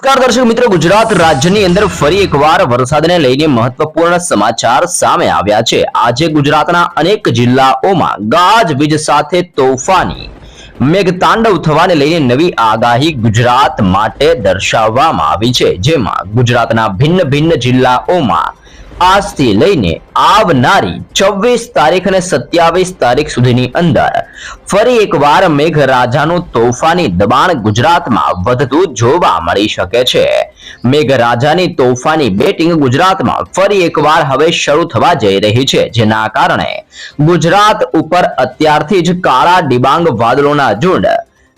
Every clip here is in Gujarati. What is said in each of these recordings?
નમસ્કાર દર્શક મિત્રો, ગુજરાત રાજ્યની અંદર ફરી એકવાર વરસાદને લઈને મહત્વપૂર્ણ સમાચાર સામે આવ્યા છે. આજે ગુજરાતના અનેક જિલ્લાઓમાં ગાજવીજ સાથે તોફાની, મેઘતાંડવ થવાને લઈને નવી આગાહી ગુજરાત માટે દર્શાવવામાં આવી છે. જેમાં ગુજરાતના ભિન્ન ભિન્ન જિલ્લાઓમાં આજથી લઈને આવનારી છવ્વીસ તારીખ અને સત્યાવીસ તારીખ સુધીની અંદર ફરી એકવાર મેઘરાજાનું તોફાની દબાણ ગુજરાતમાં વધતું જોવા મળી શકે છે. મેઘરાજાની તોફાની બેટિંગ ગુજરાતમાં ફરી એકવાર હવે શરૂ થવા જઈ રહી છે, જેના કારણે ગુજરાત ઉપર અત્યારથી જ કાળા ડિબાંગ વાદળોના ઝુંડ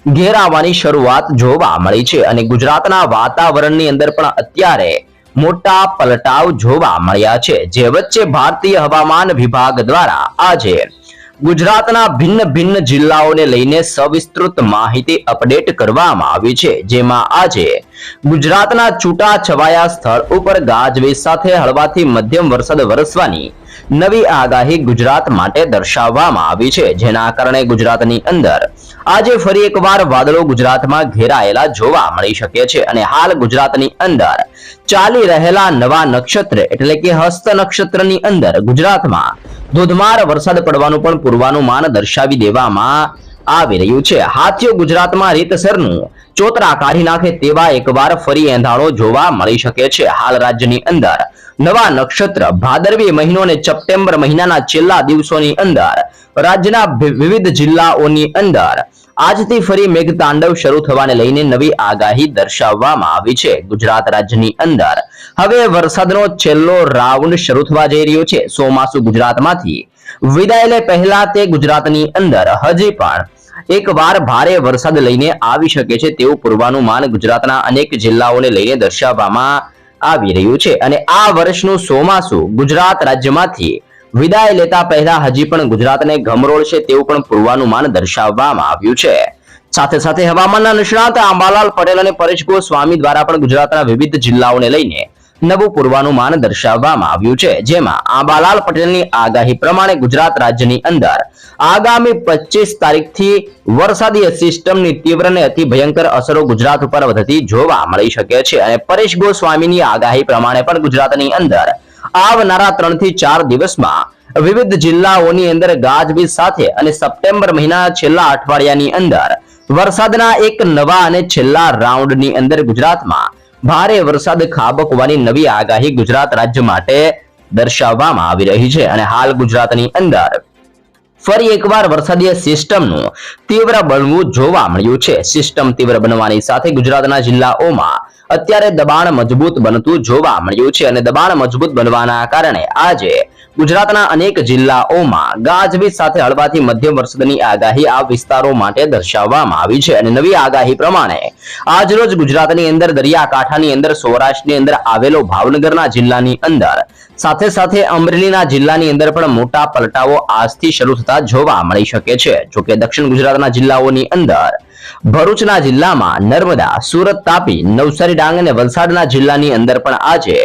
ઘેરાવાની શરૂઆત જોવા મળી છે અને ગુજરાતના વાતાવરણની અંદર પણ અત્યારે મોટા પલટાવ જોવા મળ્યા છે જે વચ્ચે ભારતીય હવામાન વિભાગ દ્વારા આજે ગુજરાતના ભિન્ન ભિન્ન જિલ્લાઓને લઈને સવિસ્તૃત માહિતી અપડેટ કરવામાં આવી છે. જેમાં આજે ગુજરાતના છૂટા છવાયા સ્થળ ઉપર ગાજવીજ સાથે હળવાથી મધ્યમ વરસાદ વરસવાની નવી આગાહી ગુજરાત માટે દર્શાવવામાં આવી છે. જેના કારણે ગુજરાતની અંદર આજે ફરી એકવાર વાદળો ગુજરાતમાં ઘેરાયેલા જોવા મળી શકે છે અને હાલ ગુજરાતની અંદર ચાલી રહેલા નવા નક્ષત્ર એટલે કે હસ્ત નક્ષત્રની અંદર ગુજરાતમાં ધોધમાર વરસાદ પડવાનું પણ પૂર્વાનુમાન દર્શાવી દેવામાં આવી રહ્યું છે. હાથીઓ ગુજરાતમાં રીતસરનું ચોતરા કાઢી નાખે તેવા એકવાર ફરી એંધાણો જોવા મળી શકે છે. હાલ રાજ્યની અંદર નવા નક્ષત્ર ભાદરવી મહિનો અને સપ્ટેમ્બર મહિનાના છેલ્લા દિવસોની અંદર રાજ્યના વિવિધ જિલ્લાઓની અંદર આજથી ફરી મેઘતાંડવ શરૂ થવાને લઈને નવી આગાહી દર્શાવવામાં આવી છે. ગુજરાત રાજ્યની અંદર હવે વરસાદનો છેલ્લો રાઉન્ડ શરૂ થવા જઈ રહ્યો છે. સોમાસુ ગુજરાતમાંથી વિદાય લે પહેલા તે ગુજરાતની અંદર હજી પણ એકવાર ભારે વરસાદ લઈને આવી શકે છે તેવું પૂર્વાનુમાન ગુજરાતના અનેક જિલ્લાઓને લઈને દર્શાવવામાં આવી રહ્યું છે. અને આ વર્ષનું સોમાસુ ગુજરાત રાજ્યમાંથી વિદાય લેતા પહેલા હજી પણ ગુજરાતને ગમરોળશે તેવું પણ પૂર્વાનુમાન દર્શાવવામાં આવ્યું છે. સાથે સાથે હવામાનના નિષ્ણાત આંબાલાલ પટેલ અને પરેશ ગોસ્વામી દ્વારા પણ ગુજરાતના વિવિધ જિલ્લાઓને લઈને નવું પૂર્વાનુમાન દર્શાવવામાં આવ્યું છે. જેમાં આંબાલાલ પટેલની આગાહી પ્રમાણે ગુજરાત રાજ્યની અંદર આગામી પચીસ તારીખથી વરસાદી સિસ્ટમની તીવ્ર અને અતિ ભયંકર અસરો ગુજરાત ઉપર વધતી જોવા મળી શકે છે. અને પરેશ ગોસ્વામીની આગાહી પ્રમાણે પણ ગુજરાતની અંદર આવનારા ત્રણથી ચાર દિવસમાં વિવિધ જિલ્લાઓની અંદર ગાજવીજ સાથે અને સપ્ટેમ્બર મહિના છેલ્લા અઠવાડિયાની અંદર વરસાદના એક નવા અને છેલ્લા રાઉન્ડની અંદર ગુજરાતમાં ભારે વરસાદ ખાબકવાની નવી આગાહી ગુજરાત રાજ્ય માટે દર્શાવવામાં આવી રહી છે અને હાલ ગુજરાતની અંદર ફરી એકવાર વરસાદીય સિસ્ટમનું તીવ્ર બનવું જોવા મળ્યું છે. સિસ્ટમ તીવ્ર બનવાની સાથે ગુજરાતના જિલ્લાઓમાં અત્યારે દબાણ મજબૂત બનતું જોવા મળ્યું છે અને દબાણ મજબૂત બનવાના કારણે આજે ગુજરાતના અનેક જિલ્લાઓમાં ગાજવીજ સાથે હળવાથી મધ્યમ વરસાદની આગાહી આ વિસ્તારો માટે દર્શાવવામાં આવી છે અને નવી આગાહી પ્રમાણે આજરોજ ગુજરાતની અંદર દરિયાકાંઠાની અંદર સૌરાષ્ટ્રની અંદર આવેલો ભાવનગરના જિલ્લાની અંદર સાથે સાથે અમરેલીના જિલ્લાની અંદર પણ મોટા પલટાઓ આજથી શરૂ થતા જોવા મળી શકે છે. જોકે દક્ષિણ ગુજરાતના જિલ્લાઓની અંદર ભરૂચના જિલ્લામાં નર્મદા, સુરત તાપી, નવસારી ડાંગ અને વલસાડના જિલ્લાની અંદર પણ આજે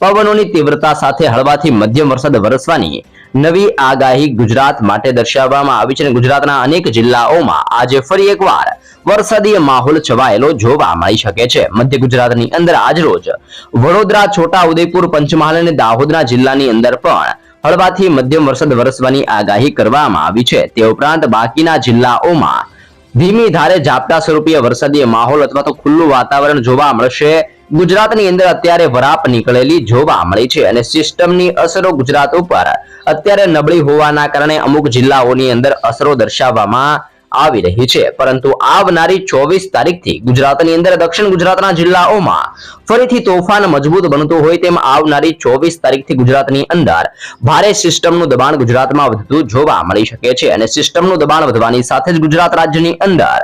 પવનોની તીવ્રતા સાથે હળવાથી મધ્યમ વરસાદ વરસવાની નવી આગાહી ગુજરાત માટે દર્શાવવામાં આવી છે અને ગુજરાતના અનેક જિલ્લાઓમાં આજે ફરી એકવાર વરસાદી માહોલ છવાયેલો જોવા મળી શકે છે. મધ્ય ગુજરાતની અંદર આજરોજ વડોદરા છોટા ઉદેપુર પંચમહાલ અને દાહોદના જિલ્લાની અંદર પણ હળવાથી મધ્યમ વરસાદ વરસવાની આગાહી કરવામાં આવી છે. તે ઉપરાંત બાકીના જિલ્લાઓમાં ધીમી ધારે ઝાપટા સ્વરૂપીય વરસાદી માહોલ અથવા તો ખુલ્લું વાતાવરણ જોવા મળશે. ગુજરાતની અંદર અત્યારે વરાપ નીકળેલી જોવા મળી છે અને સિસ્ટમની અસરો ગુજરાત ઉપર અત્યારે નબળી હોવાના કારણે અમુક જિલ્લાઓની અંદર અસરો દર્શાવવામાં આવી રહી છે. પરંતુ આવનારી ચોવીસ તારીખથી ગુજરાતની અંદર દક્ષિણ ગુજરાતના જિલ્લાઓમાં ફરીથી તોફાન મજબૂત બનતું હોય તેમ આવનારી ચોવીસ તારીખથી ગુજરાતની અંદર ભારે સિસ્ટમનું દબાણ ગુજરાતમાં વધતું જોવા મળી શકે છે. અને સિસ્ટમનું દબાણ વધવાની સાથે જ ગુજરાત રાજ્યની અંદર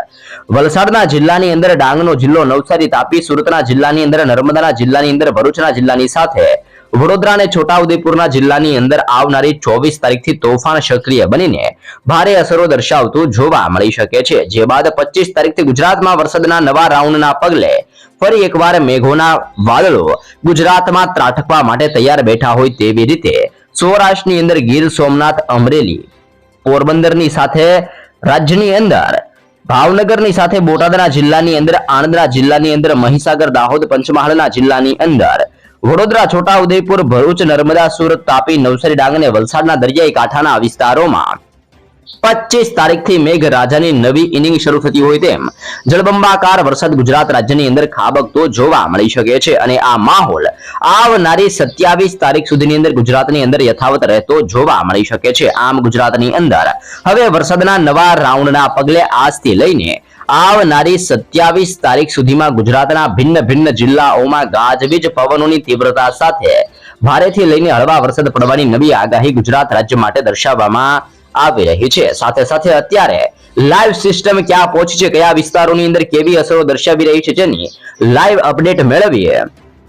વલસાડના જિલ્લાની અંદર ડાંગનો જિલ્લો નવસારી તાપી સુરતના જિલ્લાની અંદર નર્મદાના જિલ્લાની અંદર ભરૂચના જિલ્લાની સાથે વડોદરા અને છોટાઉદેપુરના જિલ્લાની અંદર આવનારી ચોવીસ તારીખથી તોફાન સક્રિય બનીને ભારે અસરો દર્શાવતું જોવા મળી શકે છે. જે બાદ પચીસ તારીખથી ગુજરાતમાં વરસાદના નવા રાઉન્ડના પગલે ફરી એકવાર મેઘોના વાદળો ગુજરાતમાં ત્રાટકવા માટે તૈયાર બેઠા હોય તેવી રીતે સૌરાષ્ટ્રની અંદર ગીર સોમનાથ, અમરેલી, પોરબંદરની સાથે રાજ્યની અંદર, ભાવનગરની સાથે બોટાદના જિલ્લાની અંદર, આણંદના જિલ્લાની અંદર, મહીસાગર, દાહોદ, પંચમહાલના જિલ્લાની અંદર વડોદરા છોટાઉદેપુર ભરૂચ, નર્મદા, સુરત, તાપી, નવસારી, ડાંગ અને વલસાડના દરિયાઈ કાંઠાના વિસ્તારોમાં પચીસ તારીખથી મેઘરાજાની નવી ઇનિંગ શરૂ થતી હોય તેમ જળબંબાકાર વરસાદ ગુજરાત રાજ્યની અંદર ખાબકતો જોવા મળી શકે છે અને આ માહોલ આવનારી સત્યાવીસ તારીખ સુધીની અંદર ગુજરાતની અંદર યથાવત રહેતો જોવા મળી શકે છે. આમ ગુજરાતની અંદર હવે વરસાદના નવા રાઉન્ડના પગલે આજથી લઈને આવનારી સત્યાવીસ તારીખ સુધીમાં ગુજરાતના ભિન્ન ભિન્ન જિલ્લાઓમાં ગાજવીજ પવનોની તીવ્રતા સાથે ભારેથી લઈને હળવા વરસાદ પડવાની નવી આગાહી ગુજરાત રાજ્ય માટે દર્શાવવામાં આવી રહી છે. સાથે સાથે અત્યારે લાઈવ સિસ્ટમ ક્યાં પહોંચી છે, કયા વિસ્તારોની અંદર કેવી અસરો દર્શાવી રહી છે જેની લાઈવ અપડેટ મેળવીએ.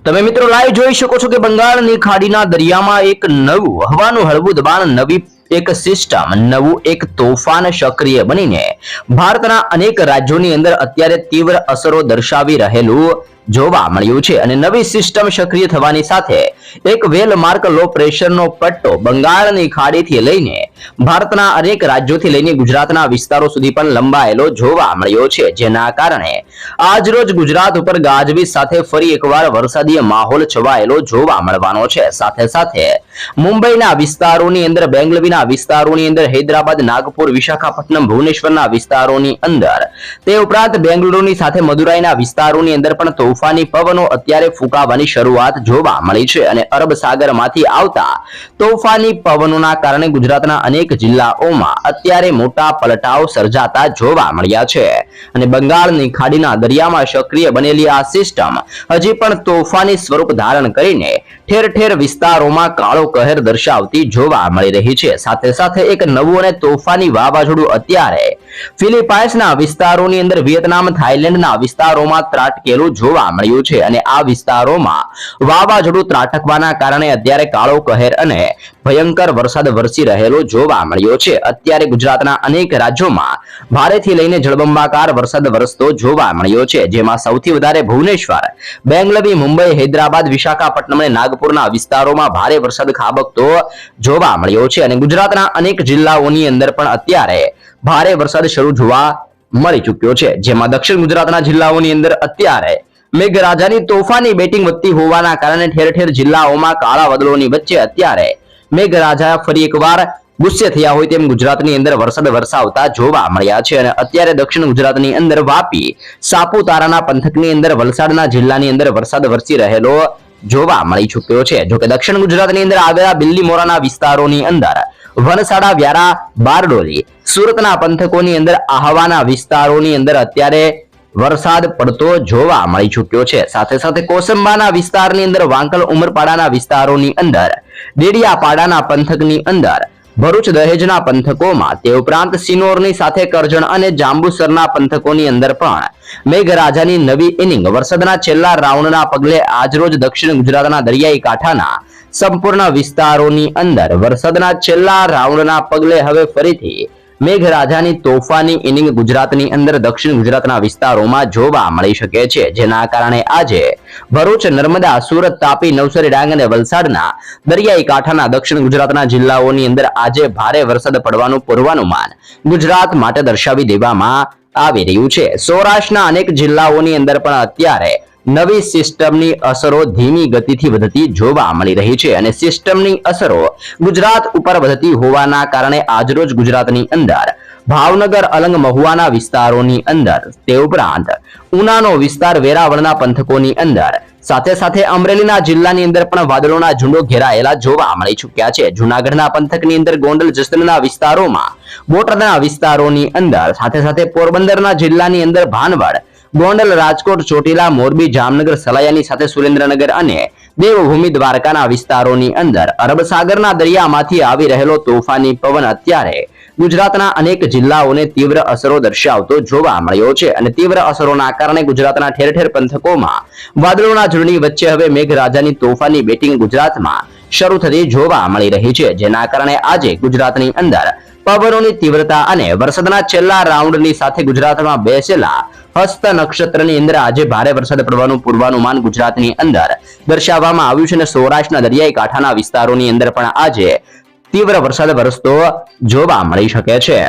તમે મિત્રો લાઈવ જોઈ શકો છો કે બંગાળની ખાડીના દરિયામાં એક નવું હવાનું હળવું દબાણ નવી એક સિસ્ટમ, નવું એક તોફાન સક્રિય બનીને ભારતના અનેક રાજ્યોની અંદર અત્યારે તીવ્ર અસરો દર્શાવી રહેલું જોવા મળ્યું છે. અને નવી સિસ્ટમ સક્રિય થવાની સાથે એક વેલ લો પ્રેશરનો પટ્ટો બંગાળની ખાડીથી લઈને ભારતના અનેક રાજ્યોથી લઈને ગુજરાતના વિસ્તારો સુધી પણ લંબાયેલો જોવા મળ્યો છે. જેના કારણે આજરોજ ગુજરાત ઉપર ગાજવીજ સાથે ફરી એકવાર વરસાદીય માહોલ છવાયેલો જોવા મળવાનો છે. સાથે સાથે મુંબઈના વિસ્તારોની અંદર બેંગલવીના વિસ્તારોની અંદર હૈદરાબાદ, નાગપુર, વિશાખાપટ્ટનમ, ભુવનેશ્વરના વિસ્તારોની અંદર. તે ઉપરાંત બેંગલુરુની સાથે મદુરાઈના વિસ્તારોની અંદર પણ તોફાની પવનો અત્યારે ફૂંકાવાની શરૂઆત જોવા મળી છે અને અરબ સાગરમાંથી આવતા તોફાની પવનોના કારણે ગુજરાતના અનેક જિલ્લાઓમાં અત્યારે મોટા પલટાઓ સર્જાતા જોવા મળ્યા છે. અને બંગાળની ખાડીના દરિયામાં સક્રિય બનેલી આ સિસ્ટમ હજી પણ તોફાની સ્વરૂપ ધારણ કરીને ઠેર ઠેર વિસ્તારોમાં કાળો કહેર દર્શાવતી જોવા મળી રહી છે. સાથે સાથે એક નવું અને તોફાની વાવાઝોડું અત્યારે ફિલિપાઇન્સના વિસ્તારોની અંદર વિયેતનામ, થાઇલેન્ડના વિસ્તારોમાં ત્રાટકેલું જોવા મળ્યું છે અને આ વિસ્તારોમાં વાવાઝોડું ત્રાટકવાના કારણે અત્યારે કાળો કહેર અને ભયંકર વરસાદ વરસી રહેલો જોવા મળ્યો છે. અત્યારે ગુજરાતના અનેક રાજ્યોમાં ભારેથી લઈને જળબંબાકાર વરસાદ વરસતો જોવા મળ્યો છે, જેમાં સૌથી વધારે ભુવનેશ્વર, બેંગલવી, મુંબઈ, હૈદરાબાદ, વિશાખાપટ્ટનમ અને નાગપુરના વિસ્તારોમાં ભારે વરસાદ ખાબકતો જોવા મળ્યો છે અને ગુજરાતના અનેક જિલ્લાઓની અંદર પણ અત્યારે ભારે વરસાદ શરૂ જોવા મળી ચૂક્યો છે. જેમાં દક્ષિણ ગુજરાતના જિલ્લાઓની અંદર અત્યારે મેઘરાજાની તોફાની બેટિંગ વધતી હોવાના કારણે ઠેર ઠેર જિલ્લાઓમાં કાળા વાદળોની વચ્ચે અત્યારે મેઘરાજા ફરી એકવાર ગુસ્સે થયા હોય તેમ ગુજરાતની અંદર વરસાદ વરસાવતા જોવા મળ્યા છે. અને અત્યારે દક્ષિણ ગુજરાતની અંદર વાપી, સાપુતારાના પંથકની અંદર વલસાડના જિલ્લાની અંદર વરસાદ વરસી રહેલો જોવા મળી ચૂક્યો છે. જોકે દક્ષિણ ગુજરાતની અંદર આવેલા બિલ્લી મોરાના વિસ્તારોની અંદર વનસાડા વ્યારા, બારડોલી સુરતના પંથકોની અંદર આહવાના વિસ્તારોની અંદર અત્યારે વરસાદ પડતો જોવા મળી ચૂક્યો છે. સાથે સાથે કોસંબાના વિસ્તારની અંદર વાંકલ ઉમરપાડાના વિસ્તારોની અંદર, ડેડિયાપાડાના પંથકની અંદર ભરૂચ દહેજના પંથકોમાં તે ઉપરાંત સિનોરની સાથે કરજણ અને જાંબુસરના પંથકોની અંદર પણ મેઘરાજાની નવી ઇનિંગ. વરસાદના છેલ્લા રાઉન્ડના પગલે આજરોજ દક્ષિણ ગુજરાતના દરિયાઈ કાંઠાના સંપૂર્ણ વિસ્તારોની અંદર વરસાદના છેલ્લા રાઉન્ડના પગલે હવે ફરીથી મેઘરાજાની તોફાની ઇનિંગ ગુજરાતની અંદર દક્ષિણ ગુજરાતના વિસ્તારોમાં જોવા મળી શકે છે. જેના કારણે આજે ભરૂચ, નર્મદા, સુરત, તાપી, નવસારી, ડાંગ અને વલસાડના દરિયાઈ કાંઠાના દક્ષિણ ગુજરાતના જિલ્લાઓની અંદર આજે ભારે વરસાદ પડવાનું પૂર્વાનુમાન ગુજરાત માટે દર્શાવી દેવામાં આવી રહ્યું છે. સૌરાષ્ટ્રના અનેક જિલ્લાઓની અંદર પણ અત્યારે નવી સિસ્ટમની અસરો ધીમી ગતિથી વધતી જોવા મળી રહી છે અને સિસ્ટમની અસરો ગુજરાત ઉપર વધતી હોવાના કારણે આજરોજ ગુજરાતની અંદર ભાવનગર, અલંગ મહુવાના વિસ્તારોની અંદર તે ઉપરાંત ઉનાનો વિસ્તાર વેરાવળના પંથકોની અંદર. સાથે સાથે અમરેલીના જિલ્લાની અંદર પણ વાદળોના ઝુંડો ઘેરાયેલા જોવા મળી ચૂક્યા છે. જુનાગઢના પંથકની અંદર ગોંડલ, જસદણના વિસ્તારોમાં બોટાદના વિસ્તારોની અંદર, સાથે સાથે પોરબંદરના જિલ્લાની અંદર ભાનવડ ગોંડલ, રાજકોટ, ચોટીલા, મોરબી, જામનગર, સલાયાની સાથે સુરેન્દ્રનગર અને દેવભૂમિ દ્વારકાના વિસ્તારોની અંદર અરબસાગરના દરિયામાંથી આવી રહેલો તોફાની પવન અત્યારે ગુજરાતના અનેક જિલ્લાઓને તીવ્ર અસરો દર્શાવતો જોવા મળ્યો છે અને તીવ્ર અસરોના કારણે ગુજરાતના ઠેર ઠેર પંથકોમાં વાદળોના ઝુંડની વચ્ચે હવે મેઘરાજાની તોફાની બેટિંગ ગુજરાતમાં શરૂ થતી જોવા મળી રહી છે, જેના કારણે આજે ગુજરાતની અંદર પવનોની તીવ્રતા અને વરસાદના છેલ્લા રાઉન્ડની સાથે ગુજરાતમાં બેસેલા હસ્ત નક્ષત્રની અંદર આજે ભારે વરસાદ પડવાનું પૂર્વાનુમાન ગુજરાતની અંદર દર્શાવવામાં આવ્યું છે અને સૌરાષ્ટ્રના દરિયાઈ કાંઠાના વિસ્તારોની અંદર પણ આજે તીવ્ર વરસાદ વરસતો જોવા મળી શકે છે.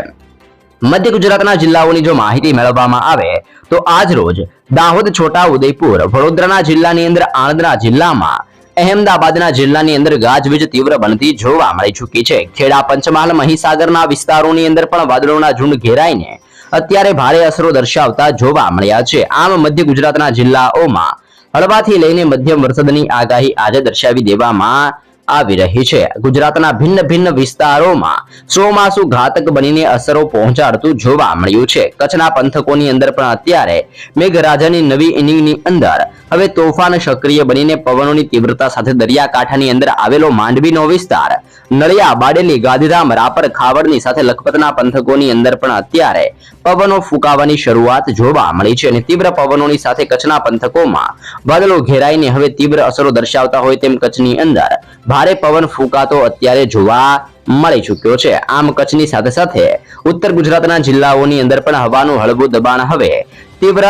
મધ્ય ગુજરાતના જિલ્લાઓની જો માહિતી મેળવવામાં આવે તો આજ રોજ દાહોદ, છોટા ઉદયપુર, વડોદરાના જિલ્લાની અંદર આણંદના જિલ્લામાં અહેમદાબાદના જિલ્લાની અંદર ગાજવીજ તીવ્ર બનતી જોવા મળી ચૂકી છે. ખેડા પંચમહાલ મહીસાગરના વિસ્તારોની અંદર પણ વાદળોના ઝુંડ ઘેરાઈને અત્યારે ભારે અસરો દર્શાવતા જોવા મળ્યા છે. આમ મધ્ય ગુજરાતના જિલ્લાઓમાં હળવાથી લઈને મધ્યમ વરસાદની આગાહી આજે દર્શાવી દેવામાં આવી રહી છે. ગુજરાતના ભિન્ન ભિન્ન વિસ્તારોમાં ચોમાસુ ઘાતક બનીને અસરો પહોંચાડતું જોવા મળ્યું છે. કચ્છના પંથકોની અંદર પણ અત્યારે મેઘરાજાની નવી ઇનિંગની અંદર હવે તોફાન સક્રિય બનીને પવનોની તીવ્રતા સાથે દરિયાકાંઠાની અંદર આવેલો માંડવીનો વિસ્તાર. નળિયા, બાડેલી, ગાંધીધામ, રાપર, ખાવડની સાથે લખપતના પંથકોની અંદર પણ અત્યારે પવનો ફૂંકાવાની શરૂઆત જોવા મળી છે અને તીવ્ર પવનોની સાથે કચ્છના પંથકોમાં વાદળો ઘેરાઈને હવે તીવ્ર અસરો દર્શાવતા હોય તેમ કચ્છની અંદર ભારે પવન ફૂંકાતો અત્યારે જોવા મળી ચૂક્યો છે. આમ કચ્છની સાથે સાથે ઉત્તર ગુજરાતના જિલ્લાઓની અંદર પણ હવાનું હળવું દબાણ હવે તીવ્ર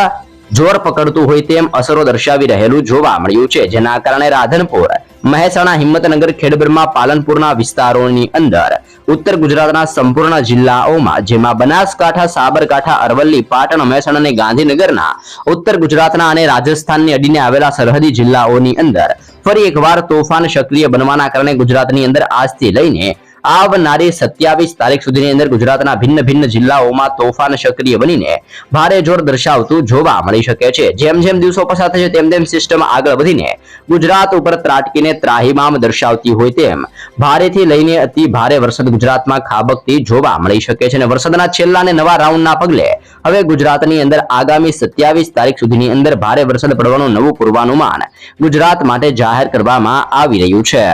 જોર પકડતું હોય તેમ અસરો દર્શાવી રહેલું જોવા મળ્યું છે. જેના કારણે રાધનપુર, મહેસાણા, હિંમતનગર, ખેડબ્રહ્મા, પાલનપુરના વિસ્તારોની અંદર ઉત્તર ગુજરાતના સંપૂર્ણ જિલ્લાઓમાં, જેમાં બનાસકાંઠા, સાબરકાંઠા, અરવલ્લી, પાટણ, મહેસાણા અને ગાંધીનગરના ઉત્તર ગુજરાતના અને રાજસ્થાનને અડીને આવેલા સરહદી જિલ્લાઓની અંદર ફરી એકવાર તોફાન સક્રિય બનવાના કારણે ગુજરાતની અંદર આજથી લઈને આવનારી સત્યાવીસ તારીખ સુધીની અંદર ગુજરાતના ભિન્ન ભિન્ન જિલ્લાઓમાં તોફાન સક્રિય બનીને ભારે જોર દર્શાવતું જોવા મળી શકે છે. જેમ જેમ દિવસો પસાર થશે તેમ તેમ સિસ્ટમ આગળ વધીને ગુજરાત ઉપર ત્રાટકીને ત્રાહિમામ દર્શાવતી હોય તેમ ભારેથી લઈને અતિ ભારે વરસાદ ગુજરાતમાં ખાબકતી જોવા મળી શકે છે અને વરસાદના છેલ્લા અને નવા રાઉન્ડના પગલે હવે ગુજરાતની અંદર આગામી સત્યાવીસ તારીખ સુધીની અંદર ભારે વરસાદ પડવાનું નવું પૂર્વાનુમાન ગુજરાત માટે જાહેર કરવામાં આવી રહ્યું છે.